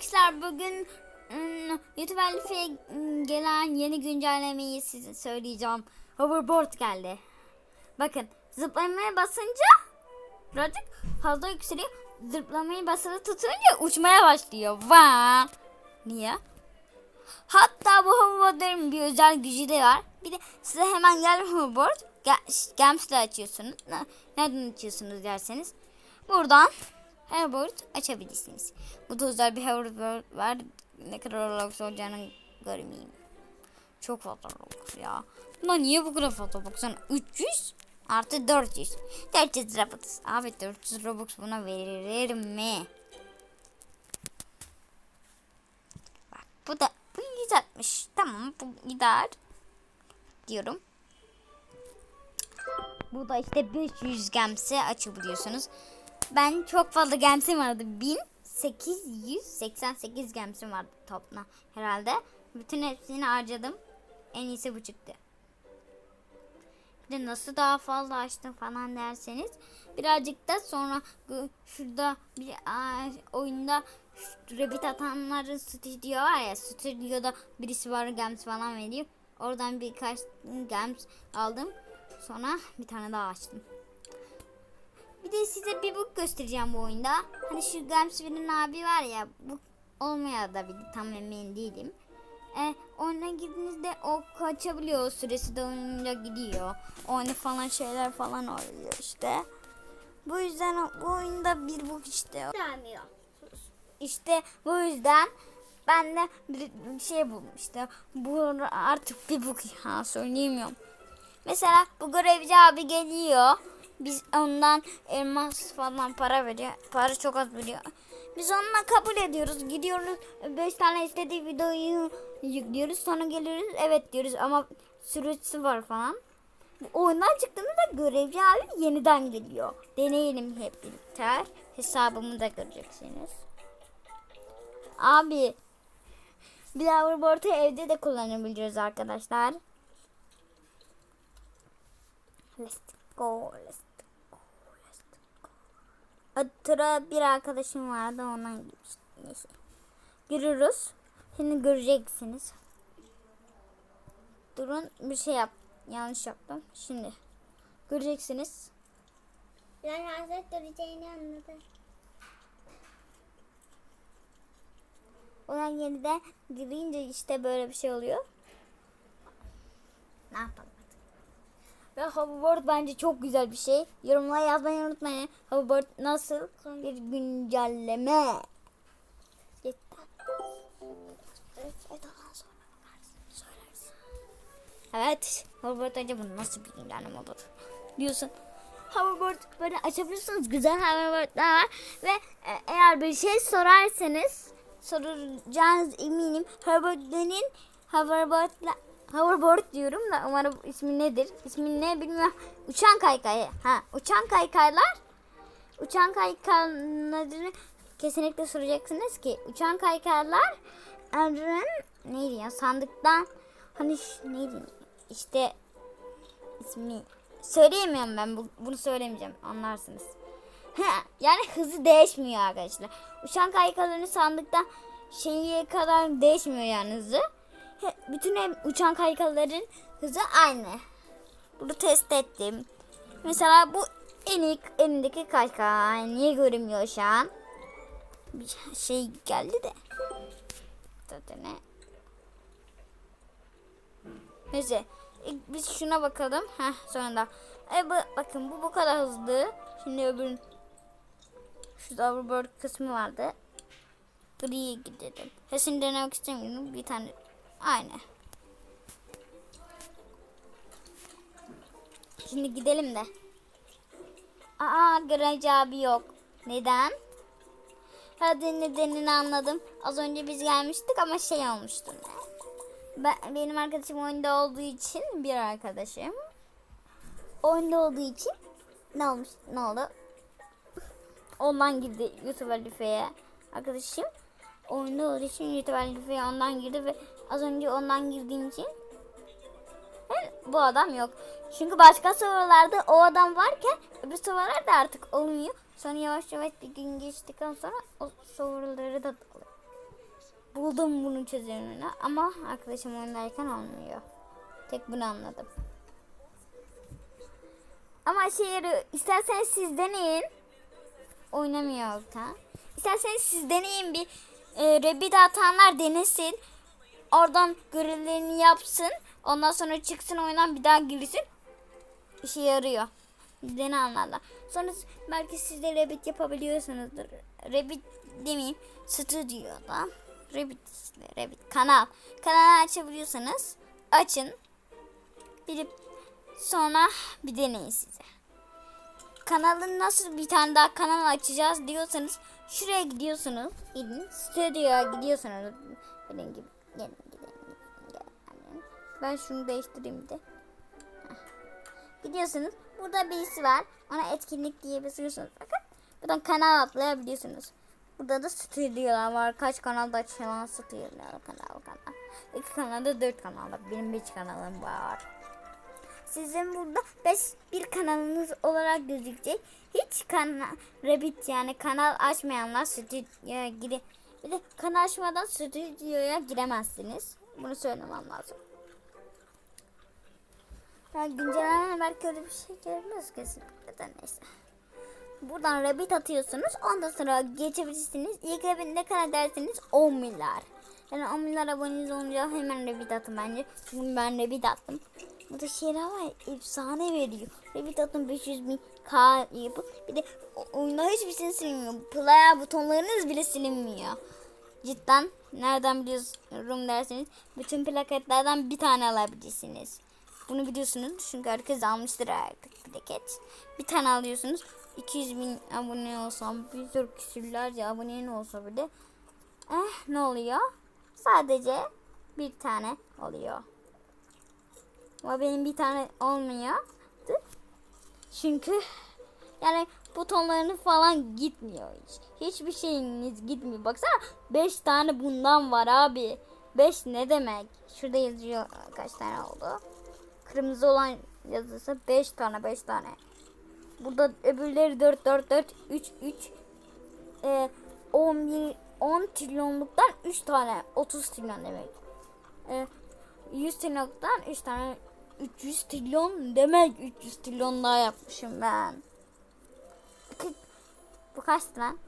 arkadaşlar bugün YouTube Elif'e gelen yeni güncellemeyi size söyleyeceğim. Hoverboard geldi. Bakın zıplamaya basınca birazcık fazla yükseliyor. Zıplamayı basılı tutunca uçmaya başlıyor. Vaa! Niye? Hatta bu hoverboard'ların bir özel gücü de var. Bir de size hemen gel hoverboard. Ga- Gams'le açıyorsunuz. Ne- Nereden açıyorsunuz derseniz. Buradan hoverboard açabilirsiniz. Bu da özel bir hoverboard var. Ne kadar Roblox olacağını görmeyeyim. Çok fazla Roblox ya. Buna niye bu kadar fazla baksana. 300 artı 400. 400 Robux. Abi 400 Robux buna verilir mi? Bak bu da bu 160. Tamam bu gider. Diyorum. Bu da işte 500 gemsi açabiliyorsunuz. Ben çok fazla gemsim vardı. 1888 gemsim vardı toplam herhalde. Bütün hepsini harcadım. En iyisi bu çıktı. Bir de nasıl daha fazla açtım falan derseniz birazcık da sonra şurada bir oyunda Rabbit atanların stüdyo var ya stüdyoda birisi var gems falan veriyor. Oradan birkaç gems aldım. Sonra bir tane daha açtım. Size bir book göstereceğim bu oyunda. Hani şu Gems veren abi var ya bu olmaya da bir tam emin değilim. E, oyuna girdiğinizde o kaçabiliyor. Süresi de oyunca gidiyor. Oyunu falan şeyler falan oluyor işte. Bu yüzden o- bu oyunda bir book işte. Gelmiyor. İşte bu yüzden ben de bir şey buldum işte. Bu artık bir book ya söyleyemiyorum. Mesela bu görevci abi geliyor. Biz ondan elmas falan para veriyor. Para çok az veriyor. Biz onunla kabul ediyoruz. Gidiyoruz 5 tane istediği videoyu yüklüyoruz. Sonra geliyoruz evet diyoruz ama süresi var falan. Oyundan çıktığında görevci abi yeniden geliyor. Deneyelim hep birlikte. Hesabımı da göreceksiniz. Abi bir hoverboard'u evde de kullanabiliyoruz arkadaşlar. Let's go, let's. Atıra bir arkadaşım vardı ondan gitmiştim. Neyse. Görürüz. Şimdi göreceksiniz. Durun bir şey yap. Yanlış yaptım. Şimdi göreceksiniz. Ben Hazret döneceğini anladım. Olan yeniden girince işte böyle bir şey oluyor. Ne yapalım? Ve hoverboard bence çok güzel bir şey. Yorumlara yazmayı unutmayın. Hoverboard nasıl bir güncelleme? Evet, hoverboard önce bu nasıl bir güncelleme olur diyorsun. Hoverboard böyle açabilirsiniz. Güzel hoverboardlar var. Ve e, eğer bir şey sorarsanız soracağınız eminim. Hoverboard'ın hoverboard'la hoverboard diyorum da umarım ismi nedir? İsmi ne bilmiyorum. Uçan kaykay. Ha, uçan kaykaylar. Uçan kaykayları kesinlikle soracaksınız ki uçan kaykaylar neydi ya sandıktan hani neydi işte ismini söyleyemiyorum ben bu, bunu söylemeyeceğim anlarsınız. Yani hızı değişmiyor arkadaşlar. Uçan kaykaların sandıkta şeyi kadar değişmiyor yani hızı. Bütün uçan kaykaların hızı aynı. Bunu test ettim. Mesela bu en ilk elindeki kaykay niye görünmüyor şu an? Bir şey geldi de. Zaten ne? Neyse. İlk biz şuna bakalım. Heh sonunda. E bu, bakın bu bu kadar hızlı. Şimdi öbür şurada hoverboard kısmı vardı. Gri'ye gidelim. Hepsini denemek istemiyorum. Bir tane aynı. Şimdi gidelim de. Aa garaj abi yok. Neden? Hadi nedenini anladım. Az önce biz gelmiştik ama şey olmuştu. Ben, benim arkadaşım oyunda olduğu için bir arkadaşım. Oyunda olduğu için ne olmuş? Ne oldu? Ondan girdi YouTube lüfeye. Arkadaşım oyunda olduğu için YouTube lüfeye ondan girdi ve az önce ondan girdiğim için ben, bu adam yok. Çünkü başka sorularda o adam varken öbür sorular da artık olmuyor. Sonra yavaş yavaş bir gün geçtikten sonra o soruları da buldum bunun çözümünü ama arkadaşım oynarken olmuyor. Tek bunu anladım. Ama şey yarıyor. Siz deneyin. Oynamıyor ha. İsterseniz siz deneyin bir e, Rabbit atanlar denesin. Oradan görevlerini yapsın. Ondan sonra çıksın oyundan bir daha girsin. İşe yarıyor. Dene anlarlar. Sonra belki siz de Rabbit yapabiliyorsunuzdur. Rabbit demeyeyim. Stüdyoda. Rabbit işte. Rabbit kanal. Kanal açabiliyorsanız açın. Bilip sonra bir deneyin size. Kanalın nasıl bir tane daha kanal açacağız diyorsanız şuraya gidiyorsunuz. Gidin. Stüdyoya gidiyorsunuz. Benim gibi. Gelin gidelim. Gelin. Ben şunu değiştireyim de. Gidiyorsunuz. Burada birisi var. Ona etkinlik diye basıyorsunuz. Bakın. Buradan kanal atlayabiliyorsunuz. Burada da stüdyolar var. Kaç kanalda açılan stüdyolar kanal kanal. İki kanalda dört kanal var. Benim beş kanalım var. Sizin burada 5 bir kanalınız olarak gözükecek. Hiç kanal Rabbit yani kanal açmayanlar stüdyoya gire bir de kanal açmadan stüdyoya giremezsiniz. Bunu söylemem lazım. Ya güncelleme belki öyle bir şey görmüyoruz kesinlikle de neyse. Buradan Rabbit atıyorsunuz. Ondan sonra geçebilirsiniz. İlk Rabbit ne kadar derseniz 10 milyar. Yani 10 milyar aboneniz olunca hemen Rabbit atın bence. Çünkü ben Rabbit attım. Bu da şeyler var efsane veriyor. Rabbit atın 500 bin K yapıp bir de oyunda hiçbirisini silinmiyor. Player butonlarınız bile silinmiyor. Cidden nereden biliyorum derseniz bütün plaketlerden bir tane alabilirsiniz. Bunu biliyorsunuz çünkü herkes almıştır artık plaket. Bir tane alıyorsunuz. 200 bin abone olsam bir sürü küsürlerce abonen olsa bile eh ne oluyor? Sadece bir tane oluyor. Ama benim bir tane olmuyor. Çünkü yani butonlarınız falan gitmiyor hiç. Hiçbir şeyiniz gitmiyor. Baksana 5 tane bundan var abi. 5 ne demek? Şurada yazıyor kaç tane oldu. Kırmızı olan yazısı 5 tane 5 tane. Burada öbürleri 4 4 4 3 3 e, 11 10 trilyonluktan 3 tane 30 trilyon demek. E, 100 trilyonluktan 3 tane 300 trilyon demek 300 trilyon daha yapmışım ben. Bu kaçtı lan?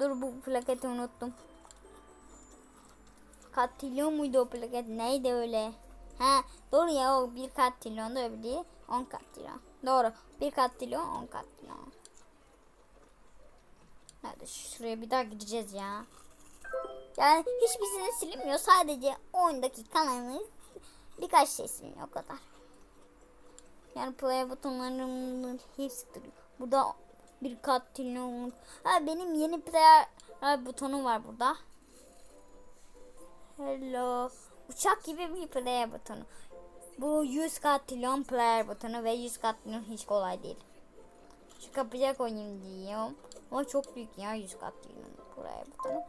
Dur bu plaketi unuttum. Katilyon muydu o plaket? Neydi öyle? Ha doğru ya o bir katilyon da öbürü 10 katilyon. Doğru. Bir katilyon 10 katilyon. Hadi şuraya bir daha gideceğiz ya. Yani hiçbirisini silinmiyor. Sadece oyundaki kanalınız birkaç şey siliniyor o kadar. Yani play butonlarının hepsi duruyor. Burada bir katilyon. Ha benim yeni player butonu var burada. Hello. Uçak gibi bir player butonu. Bu 100 katilyon player butonu ve 100 katilyon hiç kolay değil. Şu kapıya koyayım diyorum. Ama çok büyük ya 100 katilyon player butonu.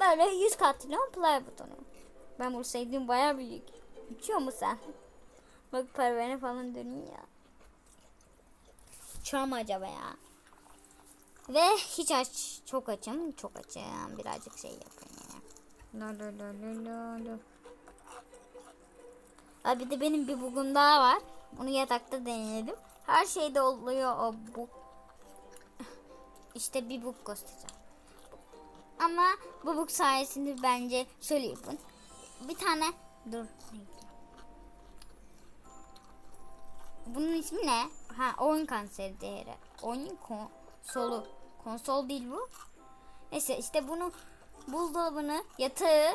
Böyle 100 katilyon player butonu. Ben bunu sevdiğim baya büyük. Uçuyor mu sen? Bak pervane falan dönüyor ya. Uçuyor mu acaba ya? Ve hiç aç, çok açım, çok açım. Birazcık şey yapayım yine. La la la la la la. Ha de benim bir bugum daha var. Onu yatakta denedim. Her şeyde oluyor o bu. İşte bir bug göstereceğim. Ama bu bug sayesinde bence şöyle yapın. Bir tane dur. Bunun ismi ne? Ha oyun kanseri değeri. Oyun konsolu. Konsol değil bu. Neyse işte bunu buzdolabını yatağı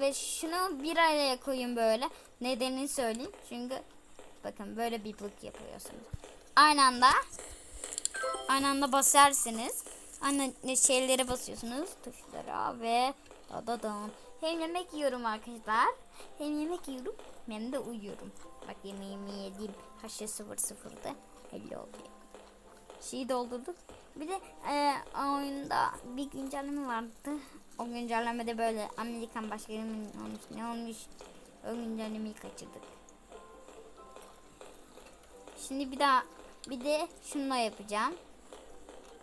ve şunu bir araya koyun böyle. Nedenini söyleyeyim. Çünkü bakın böyle bir bug yapıyorsunuz. Aynı anda aynı anda basarsınız. Aynı şeylere basıyorsunuz. Tuşlara ve dadadan. Hem yemek yiyorum arkadaşlar. Hem yemek yiyorum hem de uyuyorum. Bak yemeğimi yedim. Haşa 00'da 50 oldu. Şeyi doldurduk. Bir de e, oyunda bir güncelleme vardı. O güncellemede böyle Amerikan başkanının olmuş ne olmuş o güncellemeyi kaçırdık. Şimdi bir daha bir de şununla yapacağım.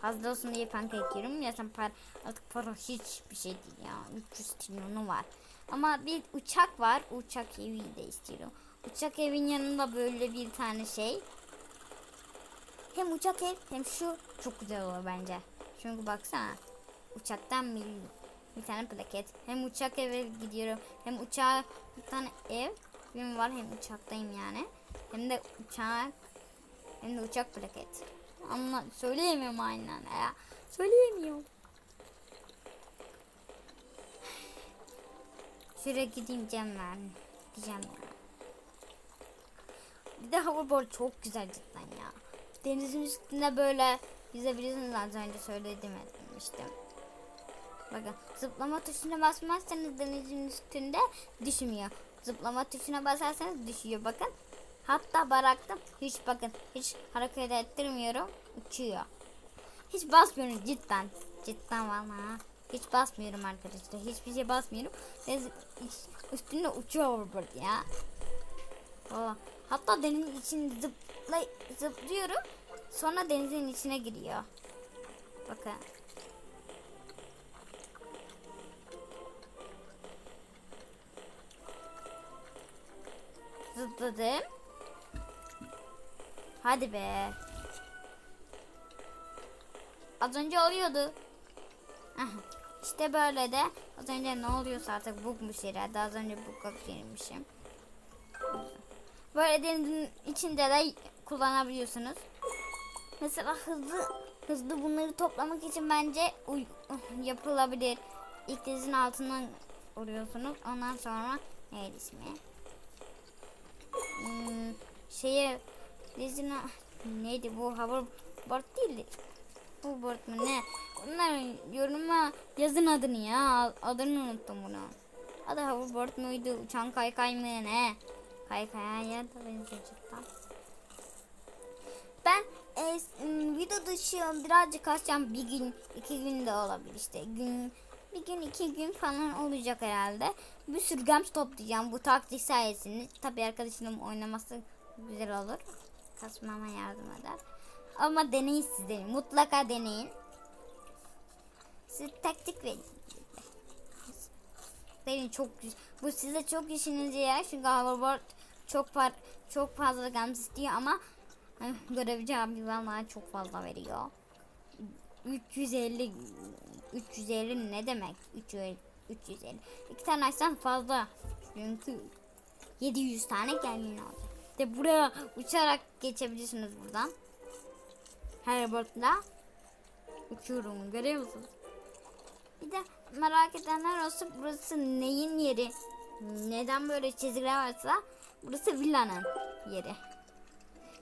Fazla olsun diye pankek yiyorum. Ya sen para, artık para hiçbir şey değil ya. 300 trilyonu var. Ama bir uçak var. Uçak evi de istiyorum. Uçak evin yanında böyle bir tane şey. Hem uçak ev hem şu çok güzel olur bence. Çünkü baksana. Uçaktan bir, bir tane plaket. Hem uçak eve gidiyorum. Hem tane ev. Benim var hem uçaktayım yani. Hem de uçak hem de uçak plaket. Ama söyleyemiyorum aynen ya. Söyleyemiyorum. Şuraya gideyim Cem ver. Gideceğim ya. Bir de hoverboard çok güzel cidden ya. Denizin üstünde böyle yüzebilirsiniz az önce söyledim etmiştim. Bakın zıplama tuşuna basmazsanız denizin üstünde düşmüyor. Zıplama tuşuna basarsanız düşüyor bakın. Hatta bıraktım hiç bakın hiç hareket ettirmiyorum uçuyor. Hiç basmıyorum cidden. Cidden valla. Hiç basmıyorum arkadaşlar. Hiçbir şey basmıyorum. Deniz üstünde uçuyor hoverboard ya. Aa, hatta denizin içinde zıpla, zıplıyorum. Sonra denizin içine giriyor. Bakın. Zıpladım. Hadi be. Az önce oluyordu. İşte böyle de az önce ne oluyorsa artık bugmuş herhalde. Az önce bug'a girmişim. Böyle denizin içinde de kullanabiliyorsunuz. Mesela hızlı hızlı bunları toplamak için bence yapılabilir. İlk denizin altından vuruyorsunuz. Ondan sonra neydi ismi? Hmm, şeye denizin neydi bu hoverboard değil. Hoverboard mu ne? Bunların yoruma yazın adını ya. Adını unuttum bunu. Adı hoverboard muydu? Uçan kaykay mı ne? Kaykaya da benziyor cidden. Ben e, video dışı birazcık açacağım. Bir gün, iki gün de olabilir işte. Gün, bir gün, iki gün falan olacak herhalde. Bir sürü gems toplayacağım bu taktik sayesinde. Tabii arkadaşımın oynaması güzel olur. Kasmama yardım eder. Ama deneyin siz deneyin. Mutlaka deneyin. Siz taktik verin. Deneyin çok. Bu size çok işinize yarar çünkü hoverboard çok par çok fazla gems istiyor ama eh, görevci abi vallahi çok fazla veriyor. 350 350 ne demek? 350 350. İki tane açsan fazla. Çünkü 700 tane gelmin De buraya uçarak geçebilirsiniz buradan. Herbert'la uçuyorum görüyor musunuz? Bir de merak edenler olsa burası neyin yeri? Neden böyle çizgiler varsa burası villanın yeri.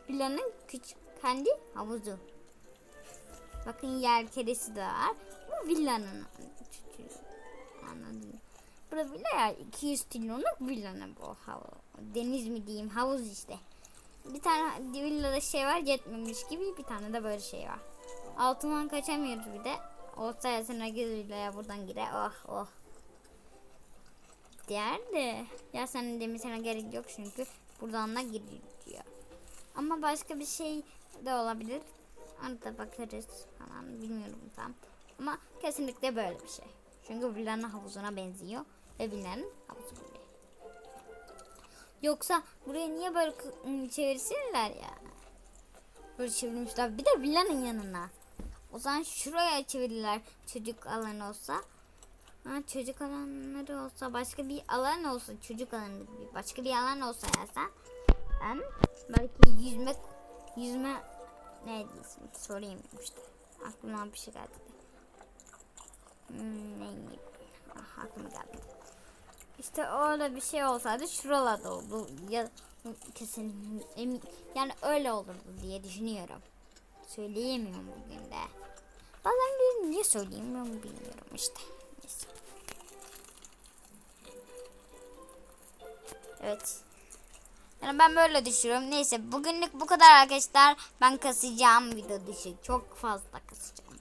Villanın küçük kendi havuzu. Bakın yer keresi de var. Bu villanın. Burada villa ya 200 trilyonluk villanın bu havuz. Deniz mi diyeyim havuz işte. Bir tane villada şey var yetmemiş gibi bir tane de böyle şey var. Altından kaçamıyoruz bir de. O sayesinde göz villaya buradan girer. Oh oh. Diğer de ya senin demesine gerek yok çünkü buradan da giriliyor. Ama başka bir şey de olabilir. Onu da bakarız falan bilmiyorum tam. Ama kesinlikle böyle bir şey. Çünkü villanın havuzuna benziyor. Böyle. Yoksa buraya niye böyle ım, çevirsinler ya? Böyle çevirmişler. Bir de villanın yanına. O zaman şuraya çevirirler çocuk alanı olsa. Ha, çocuk alanları olsa başka bir alan olsa çocuk alanı gibi başka bir alan olsa yazsa ben belki yüzme yüzme neydi ismi sorayım işte aklıma bir şey geldi hmm, neydi ah, aklıma geldi işte öyle bir şey olsaydı şuralarda oldu ya kesin emin, yani öyle olurdu diye düşünüyorum söyleyemiyorum bugün de bazen diyorum niye söyleyemiyorum bilmiyorum işte neyse Evet. Yani ben böyle düşünüyorum. Neyse bugünlük bu kadar arkadaşlar. Ben kasacağım video dışı. Çok fazla kasacağım.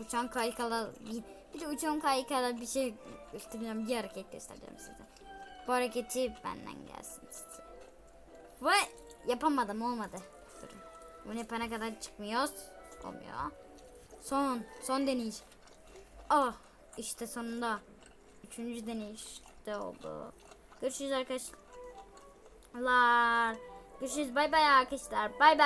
Uçan kaykala bir, bir de uçan kaykala bir şey göstereceğim. Bir hareket göstereceğim size. Bu hareketi benden gelsin size. Ve yapamadım olmadı. Durun. Bunu yapana kadar çıkmıyoruz. Olmuyor. Son. Son deneyiş. Ah işte sonunda. Üçüncü deneyişte oldu. Görüşürüz arkadaşlar. Görüşürüz bay bay arkadaşlar. Bay bay.